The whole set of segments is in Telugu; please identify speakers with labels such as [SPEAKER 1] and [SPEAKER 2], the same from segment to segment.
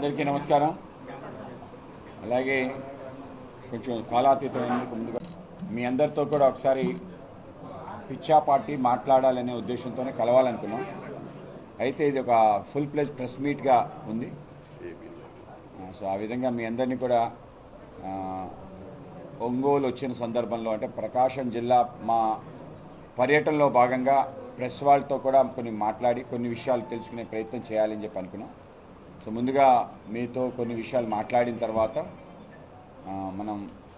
[SPEAKER 1] అందరికీ నమస్కారం. అలాగే కొంచెం కాలాతీతమైనందుకు ముందుగా మీ అందరితో కూడా ఒకసారి పిచ్చా పార్టీ మాట్లాడాలనే ఉద్దేశంతోనే కలవాలనుకున్నాం. అయితే ఇది ఒక ఫుల్ ప్లేజ్ ప్రెస్ మీట్గా ఉంది. సో ఆ విధంగా మీ అందరినీ కూడా ఒంగోలు వచ్చిన సందర్భంలో అంటే ప్రకాశం జిల్లా మా పర్యటనలో భాగంగా ప్రెస్ వాళ్ళతో కూడా కొన్ని మాట్లాడి కొన్ని విషయాలు తెలుసుకునే ప్రయత్నం చేయాలని చెప్పి అనుకున్నాం. సో ముందుగా మీతో కొన్ని విషయాలు మాట్లాడిన తర్వాత మనం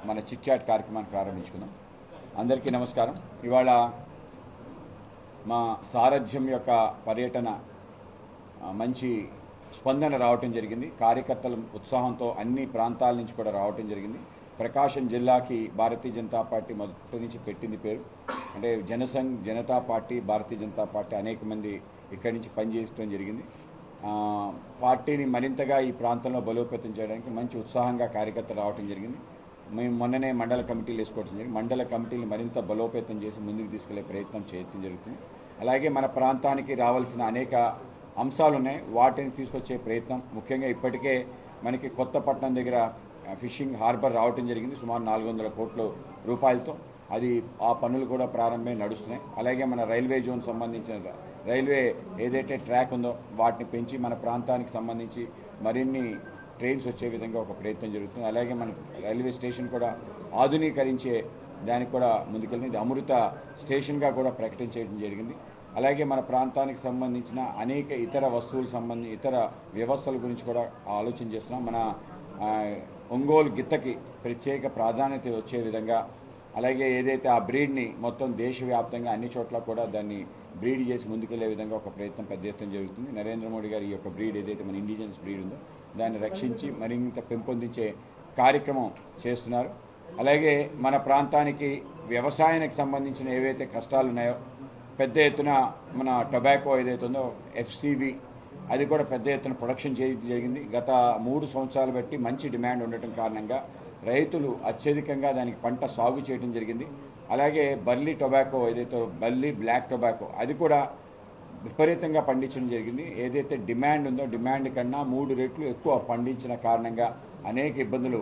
[SPEAKER 1] మన చిట్చాట్ కార్యక్రమాన్ని ప్రారంభించుకుందాం. అందరికీ నమస్కారం. ఇవాళ మా సారథ్యం యొక్క పర్యటన మంచి స్పందన రావటం జరిగింది. కార్యకర్తల ఉత్సాహంతో అన్ని ప్రాంతాల నుంచి కూడా రావటం జరిగింది. ప్రకాశం జిల్లాకి భారతీయ జనతా పార్టీ మొదటి నుంచి పెట్టింది పేరు. అంటే జనసంఘ్ జనతా పార్టీ భారతీయ జనతా పార్టీ అనేక మంది ఇక్కడి నుంచి పనిచేయడం జరిగింది. పార్టీని మరింతగా ఈ ప్రాంతంలో బలోపేతం చేయడానికి మంచి ఉత్సాహంగా కార్యకర్తలు రావటం జరిగింది. మేము మొన్ననే మండల కమిటీలు వేసుకోవడం జరిగింది. మండల కమిటీలు మరింత బలోపేతం చేసి ముందుకు తీసుకెళ్ళే ప్రయత్నం చేయటం జరుగుతుంది. అలాగే మన ప్రాంతానికి రావాల్సిన అనేక అంశాలు ఉన్నాయి. వాటిని తీసుకొచ్చే ప్రయత్నం ముఖ్యంగా ఇప్పటికే మనకి కొత్తపట్నం దగ్గర ఫిషింగ్ హార్బర్ రావటం జరిగింది. సుమారు నాలుగు వందల కోట్ల రూపాయలతో అది ఆ పనులు కూడా ప్రారంభమే నడుస్తున్నాయి. అలాగే మన రైల్వే జోన్ సంబంధించిన రైల్వే ఏదైతే ట్రాక్ ఉందో వాటిని పెంచి మన ప్రాంతానికి సంబంధించి మరిన్ని ట్రైన్స్ వచ్చే విధంగా ఒక ప్రయత్నం జరుగుతుంది. అలాగే మన రైల్వే స్టేషన్ కూడా ఆధునీకరించే దానికి కూడా ముందుకెళ్ళింది అమృత స్టేషన్గా కూడా ప్రకటించడం జరిగింది. అలాగే మన ప్రాంతానికి సంబంధించిన అనేక ఇతర వస్తువులు సంబంధి ఇతర వ్యవస్థల గురించి కూడా ఆలోచన చేస్తున్నాం. మన ఒంగోలు గిత్తకి ప్రత్యేక ప్రాధాన్యత వచ్చే విధంగా అలాగే ఏదైతే ఆ బ్రీడ్ని మొత్తం దేశవ్యాప్తంగా అన్ని చోట్ల కూడా దాన్ని బ్రీడ్ చేసి ముందుకెళ్ళే విధంగా ఒక ప్రయత్నం పెద్ద ఎత్తున జరుగుతుంది. నరేంద్ర మోడీ గారి ఈ యొక్క బ్రీడ్ ఏదైతే మన ఇండిజినస్ బ్రీడ్ ఉందో దాన్ని రక్షించి మరింత పెంపొందించే కార్యక్రమం చేస్తున్నారు. అలాగే మన ప్రాంతానికి వ్యవసాయానికి సంబంధించిన ఏవైతే కష్టాలు ఉన్నాయో పెద్ద ఎత్తున మన టొబాకో ఏదైతే ఉందో ఎఫ్సిబి అది కూడా పెద్ద ఎత్తున ప్రొడక్షన్ చేయడం జరిగింది. గత మూడు సంవత్సరాలు బట్టి మంచి డిమాండ్ ఉండటం కారణంగా రైతులు అత్యధికంగా దానికి పంట సాగు చేయడం జరిగింది. అలాగే బర్లీ టొబాకో ఏదైతే బర్లీ బ్లాక్ టొబాకో అది కూడా విపరీతంగా పండించడం జరిగింది. ఏదైతే డిమాండ్ ఉందో డిమాండ్ కన్నా మూడు రెట్లు ఎక్కువ పండించిన కారణంగా అనేక ఇబ్బందులు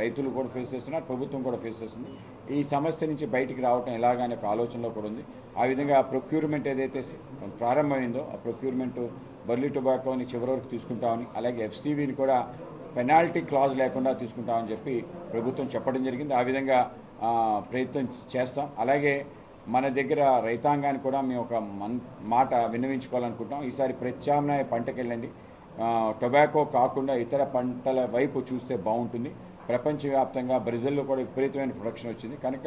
[SPEAKER 1] రైతులు కూడా ఫేస్ చేస్తున్నారు ప్రభుత్వం కూడా ఫేస్ చేస్తుంది. ఈ సమస్య నుంచి బయటికి రావటం ఎలాగనే ఒక ఆలోచనలో కూడా ఉంది. ఆ విధంగా ప్రొక్యూర్మెంట్ ఏదైతే ప్రారంభమైందో ఆ ప్రొక్యూర్మెంట్ బర్లీ టొబాకోని చివరి వరకు తీసుకుంటామని అలాగే ఎఫ్సీవీని కూడా పెనాల్టీ క్లాజ్ లేకుండా తీసుకుంటామని చెప్పి ప్రభుత్వం చెప్పడం జరిగింది. ఆ విధంగా ప్రయత్నం చేస్తాం. అలాగే మన దగ్గర రైతాంగాన్ని కూడా మేము ఒక మన్ మాట విన్నవించుకోవాలనుకుంటాం ఈసారి ప్రత్యామ్నాయ పంటకెళ్ళండి. టొబాకో కాకుండా ఇతర పంటల వైపు చూస్తే బాగుంటుంది. ప్రపంచవ్యాప్తంగా బ్రెజిల్లో కూడా విపరీతమైన ప్రొడక్షన్ వచ్చింది. కనుక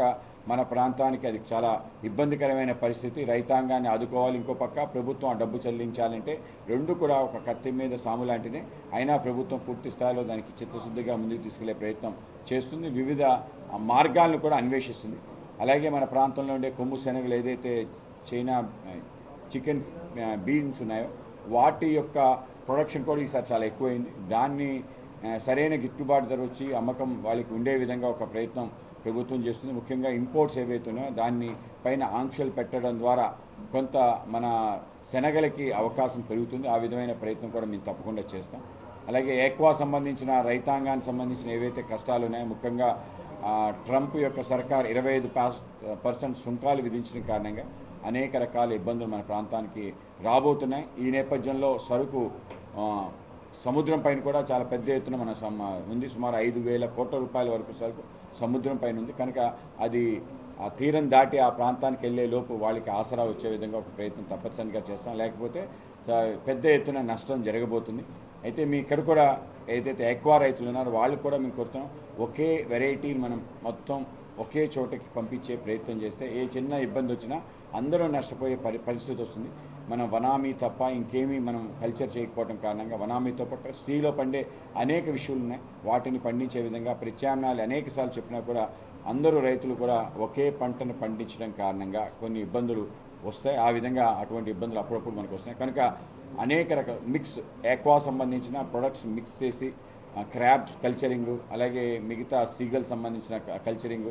[SPEAKER 1] మన ప్రాంతానికి అది చాలా ఇబ్బందికరమైన పరిస్థితి. రైతాంగాన్ని ఆదుకోవాలి ఇంకో పక్క ప్రభుత్వం ఆ డబ్బు చెల్లించాలంటే రెండు కూడా ఒక కత్తి మీద సాము లాంటిది. అయినా ప్రభుత్వం పూర్తి స్థాయిలో దానికి చిత్తశుద్ధిగా ముందుకు తీసుకెళ్ళే ప్రయత్నం చేస్తుంది. వివిధ మార్గాలను కూడా అన్వేషిస్తుంది. అలాగే మన ప్రాంతంలో ఉండే కొమ్ము శనగలు ఏదైతే చైనా చికెన్ బీన్స్ ఉన్నాయో వాటి యొక్క ప్రొడక్షన్ కూడా ఈసారి చాలా ఎక్కువైంది. దాన్ని సరైన గిట్టుబాటు ధర వచ్చి అమ్మకం వాళ్ళకి ఉండే విధంగా ఒక ప్రయత్నం ప్రభుత్వం చేస్తుంది. ముఖ్యంగా ఇంపోర్ట్స్ ఏవైతున్నాయో దాన్ని పైన ఆంక్షలు పెట్టడం ద్వారా కొంత మన శనగలకి అవకాశం పెరుగుతుంది. ఆ విధమైన ప్రయత్నం కూడా మేము తప్పకుండా చేస్తాం. అలాగే ఏక్వా సంబంధించిన రైతాంగానికి సంబంధించిన ఏవైతే కష్టాలు ఉన్నాయో ముఖ్యంగా ట్రంప్ యొక్క సర్కార్ ఇరవై ఐదు పర్సెంట్ సుంకాలు విధించిన కారణంగా అనేక రకాల ఇబ్బందులు మన ప్రాంతానికి రాబోతున్నాయి. ఈ నేపథ్యంలో సరుకు సముద్రం పైన కూడా చాలా పెద్ద ఎత్తున మన ఉంది. సుమారు ఐదు వేల కోట్ల రూపాయల వరకు సరుకు సముద్రం పైన ఉంది. కనుక అది ఆ తీరం దాటి ఆ ప్రాంతానికి వెళ్ళే లోపు వాళ్ళకి ఆసరా వచ్చే విధంగా ఒక ప్రయత్నం తప్పనిసరిగా చేస్తాం. లేకపోతే పెద్ద ఎత్తున నష్టం జరగబోతుంది. అయితే మీ ఇక్కడ కూడా ఏదైతే ఎక్వా రైతులు ఉన్నారో వాళ్ళు కూడా మేము కోరుతున్నాం ఒకే వెరైటీ మనం మొత్తం ఒకే చోటకి పంపించే ప్రయత్నం చేస్తే ఏ చిన్న ఇబ్బంది వచ్చినా అందరూ నష్టపోయే పరి పరిస్థితి వస్తుంది. మనం వనామీ తప్ప ఇంకేమీ మనం కల్చర్ చేయకపోవడం కారణంగా వనామీతో పాటు స్త్రీలో పండే అనేక విషయాలు ఉన్నాయి. వాటిని పండించే విధంగా ప్రత్యామ్నాయాలు అనేకసార్లు చెప్పినా కూడా అందరూ రైతులు కూడా ఒకే పంటను పండించడం కారణంగా కొన్ని ఇబ్బందులు వస్తాయి. ఆ విధంగా అటువంటి ఇబ్బందులు అప్పుడప్పుడు మనకు వస్తాయి కనుక అనేక రకాల మిక్స్ ఎక్వా సంబంధించిన ప్రొడక్ట్స్ మిక్స్ చేసి క్రాబ్ కల్చరింగ్ అలాగే మిగతా సీగల్ సంబంధించిన కల్చరింగ్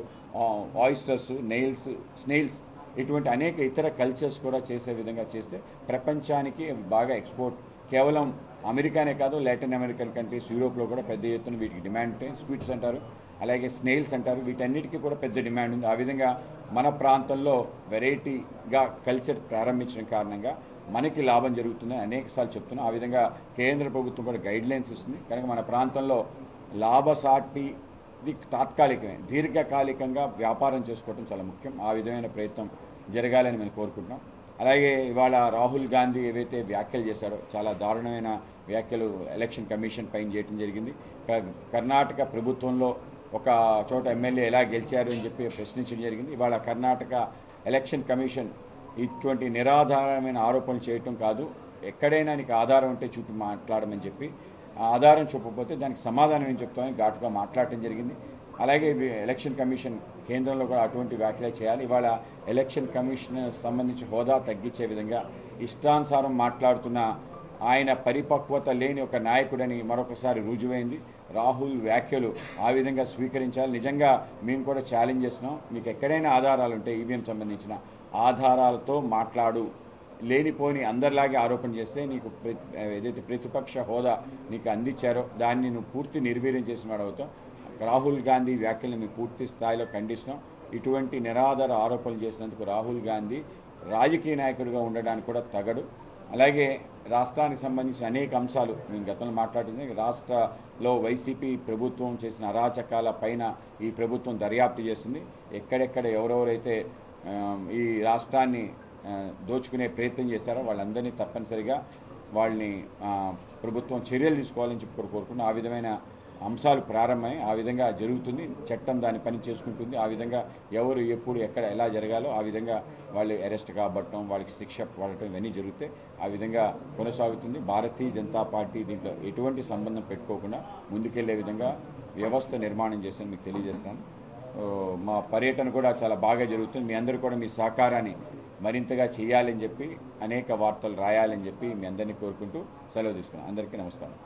[SPEAKER 1] ఆయిస్టర్స్ నెయిల్స్ స్నేల్స్ ఇటువంటి అనేక ఇతర కల్చర్స్ కూడా చేసే విధంగా చేస్తే ప్రపంచానికి బాగా ఎక్స్పోర్ట్ కేవలం అమెరికానే కాదు లాటిన్ అమెరికన్ కంట్రీస్ యూరోప్లో కూడా పెద్ద ఎత్తున వీటికి డిమాండ్ ఉంటాయి. స్వీట్స్ అంటారు అలాగే స్నేల్స్ అంటారు. వీటన్నిటికీ కూడా పెద్ద డిమాండ్ ఉంది. ఆ విధంగా మన ప్రాంతంలో వెరైటీగా కల్చర్ ప్రారంభించడం కారణంగా మనకి లాభం జరుగుతుందని అనేకసార్లు చెప్తున్నాం. ఆ విధంగా కేంద్ర ప్రభుత్వం కూడా గైడ్ లైన్స్ ఇస్తుంది. కనుక మన ప్రాంతంలో లాభసాటి ఇది తాత్కాలికమే. దీర్ఘకాలికంగా వ్యాపారం చేసుకోవడం చాలా ముఖ్యం. ఆ విధమైన ప్రయత్నం జరగాలని మేము కోరుకుంటున్నాం. అలాగే ఇవాళ రాహుల్ గాంధీ ఏవైతే వ్యాఖ్యలు చేశారో చాలా దారుణమైన వ్యాఖ్యలు ఎలక్షన్ కమిషన్ పైన చేయడం జరిగింది. కర్ణాటక ప్రభుత్వంలో ఒక చోట ఎమ్మెల్యే ఎలా గెలిచారు అని చెప్పి ప్రశ్నించడం జరిగింది. ఇవాళ కర్ణాటక ఎలక్షన్ కమిషన్ ఇటువంటి నిరాధారమైన ఆరోపణలు చేయటం కాదు. ఎక్కడైనా నీకు ఆధారం ఉంటే చూపి మాట్లాడమని చెప్పి ఆధారం చూపకపోతే దానికి సమాధానం ఏం చెప్తామని ఘాటుగా మాట్లాడటం జరిగింది. అలాగే ఎలక్షన్ కమిషన్ కేంద్రంలో కూడా అటువంటి వ్యాఖ్యలు చేయాలి. ఇవాళ ఎలక్షన్ కమిషన్ సంబంధించి హోదా తగ్గించే విధంగా ఇష్టానుసారం మాట్లాడుతున్న ఆయన పరిపక్వత లేని ఒక నాయకుడని మరొకసారి రుజువైంది. రాహుల్ వ్యాఖ్యలు ఆ విధంగా స్వీకరించాలి. నిజంగా మేము కూడా ఛాలెంజ్ చేస్తున్నాం. మీకు ఎక్కడైనా ఆధారాలు ఉంటే ఈవీఎం సంబంధించిన ఆధారాలతో మాట్లాడు. లేనిపోని అందరిలాగే ఆరోపణ చేస్తే నీకు ఏదైతే ప్రతిపక్ష హోదా నీకు అందించారో దాన్ని నువ్వు పూర్తి నిర్వీర్యం చేసిన వాడు రాహుల్ గాంధీ వ్యాఖ్యలను మేము పూర్తి స్థాయిలో ఖండిస్తున్నాం. ఇటువంటి నిరాధార ఆరోపణలు చేసినందుకు రాహుల్ గాంధీ రాజకీయ నాయకుడిగా ఉండడానికి కూడా తగడు. అలాగే రాష్ట్రానికి సంబంధించిన అనేక అంశాలు మేము గతంలో మాట్లాడింది. రాష్ట్రలో వైసీపీ ప్రభుత్వం చేసిన అరాచకాల పైన ఈ ప్రభుత్వం దర్యాప్తు చేస్తుంది. ఎక్కడెక్కడ ఎవరెవరైతే ఈ రాష్ట్రాన్ని దోచుకునే ప్రయత్నం చేశారో వాళ్ళందరినీ తప్పనిసరిగా వాళ్ళని ప్రభుత్వం చర్యలు తీసుకోవాలని చెప్పి కూడా ఆ విధమైన అంశాలు ప్రారంభమై ఆ విధంగా జరుగుతుంది. చట్టం దాని పని చేసుకుంటుంది. ఆ విధంగా ఎవరు ఎప్పుడు ఎక్కడ ఎలా జరగాలో ఆ విధంగా వాళ్ళు అరెస్ట్ కాబట్టడం వాళ్ళకి శిక్ష పడటం ఇవన్నీ జరుగుతాయి ఆ విధంగా కొనసాగుతుంది. భారతీయ జనతా పార్టీ దీంట్లో ఎటువంటి సంబంధం పెట్టుకోకుండా ముందుకెళ్ళే విధంగా వ్యవస్థ నిర్మాణం చేశాను మీకు తెలియజేస్తాను. మా పర్యటన కూడా చాలా బాగా జరుగుతుంది. మీ అందరూ కూడా మీ సహకారాన్ని మరింతగా చేయాలని చెప్పి అనేక వార్తలు రాయాలని చెప్పి మీ అందరినీ కోరుకుంటూ సెలవు తీసుకున్నాను. అందరికీ నమస్కారం.